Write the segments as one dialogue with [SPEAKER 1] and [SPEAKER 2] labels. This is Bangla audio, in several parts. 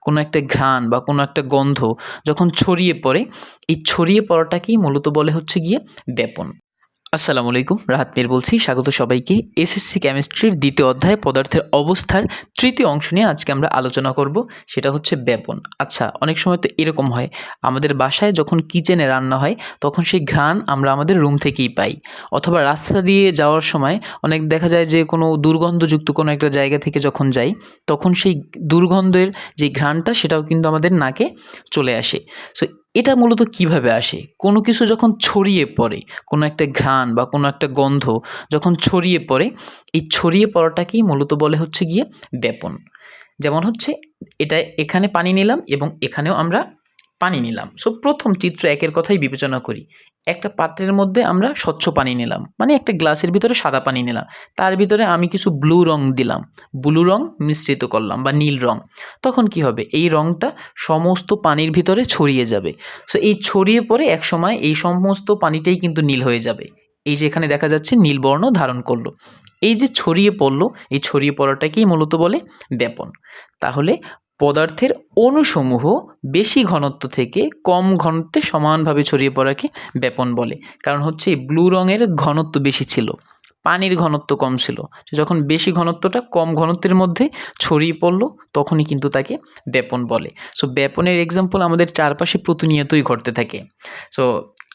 [SPEAKER 1] কোনো একটা ঘ্রাণ বা কোনো একটা গন্ধ যখন ছড়িয়ে পড়ে, এই ছড়িয়ে পড়াটাকেই মূলত বলে হচ্ছে গিয়ে ব্যাপন। আসসালামু আলাইকুম, রাহাত মির বলছি। স্বাগত সবাইকে। এসএসসি কেমিস্ট্রির দ্বিতীয় অধ্যায় পদার্থের অবস্থার তৃতীয় অংশ নিয়ে আজকে আমরা আলোচনা করব। সেটা হচ্ছে ব্যাপন। আচ্ছা অনেক সময় তো এরকম হয়, আমাদের বাসায় যখন কিচেনে রান্না হয়, তখন সেই ঘ্রাণ আমরা আমাদের রুম থেকেই পাই। অথবা রাস্তা দিয়ে যাওয়ার সময় অনেক দেখা যায় যে কোনো দুর্গন্ধযুক্ত কোনো একটা জায়গা থেকে যখন যাই, তখন সেই দুর্গন্ধের যে ঘ্রাণটা সেটাও কিন্তু আমাদের নাকে চলে আসে। সো এটা মূলত কীভাবে আসে? কোনো কিছু যখন ছড়িয়ে পড়ে, কোনো একটা ঘ্রাণ বা কোনো একটা গন্ধ যখন ছড়িয়ে পড়ে, এই ছড়িয়ে পড়াটাকেই মূলত বলে হচ্ছে গিয়ে ব্যাপন। যেমন হচ্ছে, এটা এখানে পানি নিলাম এবং এখানেও আমরা পানি নিলাম। সো প্রথম চিত্র একের কথাই বিবেচনা করি। একটা পাত্রের মধ্যে আমরা স্বচ্ছ পানি নিলাম। মানে একটা গ্লাসের ভিতরে সাদা পানি নিলাম। তার ভিতরে আমি কিছু ব্লু রং দিলাম। ব্লু রং মিশ্রিত করলাম বা নীল রং। তখন কি হবে? এই রংটা সমস্ত পানির ভিতরে ছড়িয়ে যাবে। সো এই ছড়িয়ে পড়ে একসময় এই সমস্ত পানিটাই কিন্তু নীল হয়ে যাবে। এই যে এখানে দেখা যাচ্ছে নীল বর্ণ ধারণ করল। এই যে ছড়িয়ে পড়ল, এই ছড়িয়ে পড়াটাকেই মূলত বলে ব্যাপন। তাহলে পদার্থের অণুসমূহ বেশি ঘনত্ব থেকে কম ঘনত্বে সমানভাবে ছড়িয়ে পড়াকে ব্যাপন বলে। কারণ হচ্ছে ব্লু রঙের ঘনত্ব বেশি ছিল, পানির ঘনত্ব কম ছিল। যখন বেশি ঘনত্বটা কম ঘনত্বের মধ্যে ছড়িয়ে পড়ল, তখনই কিন্তু তাকে ব্যাপন বলে। সো ব্যাপনের এক্সাম্পল আমাদের চারপাশে প্রতিনিয়তই ঘটতে থাকে। সো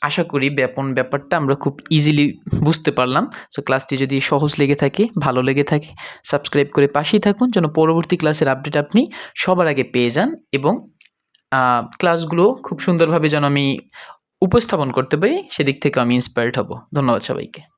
[SPEAKER 1] আশা করি ব্যাপন ব্যাপারটা আমরা খুব ইজিলি বুঝতে পারলাম। সো ক্লাসটি যদি সহজ লেগে থাকে, ভালো লেগে থাকে সাবস্ক্রাইব করে পাশেই থাকুন যেন পরবর্তী ক্লাসের আপডেট আপনি সবার আগে পেয়ে যান এবং ক্লাসগুলো খুব সুন্দরভাবে যেন আমি উপস্থাপন করতে পারি, সেদিক থেকে আমি ইন্সপায়ার্ড হব। ধন্যবাদ সবাইকে।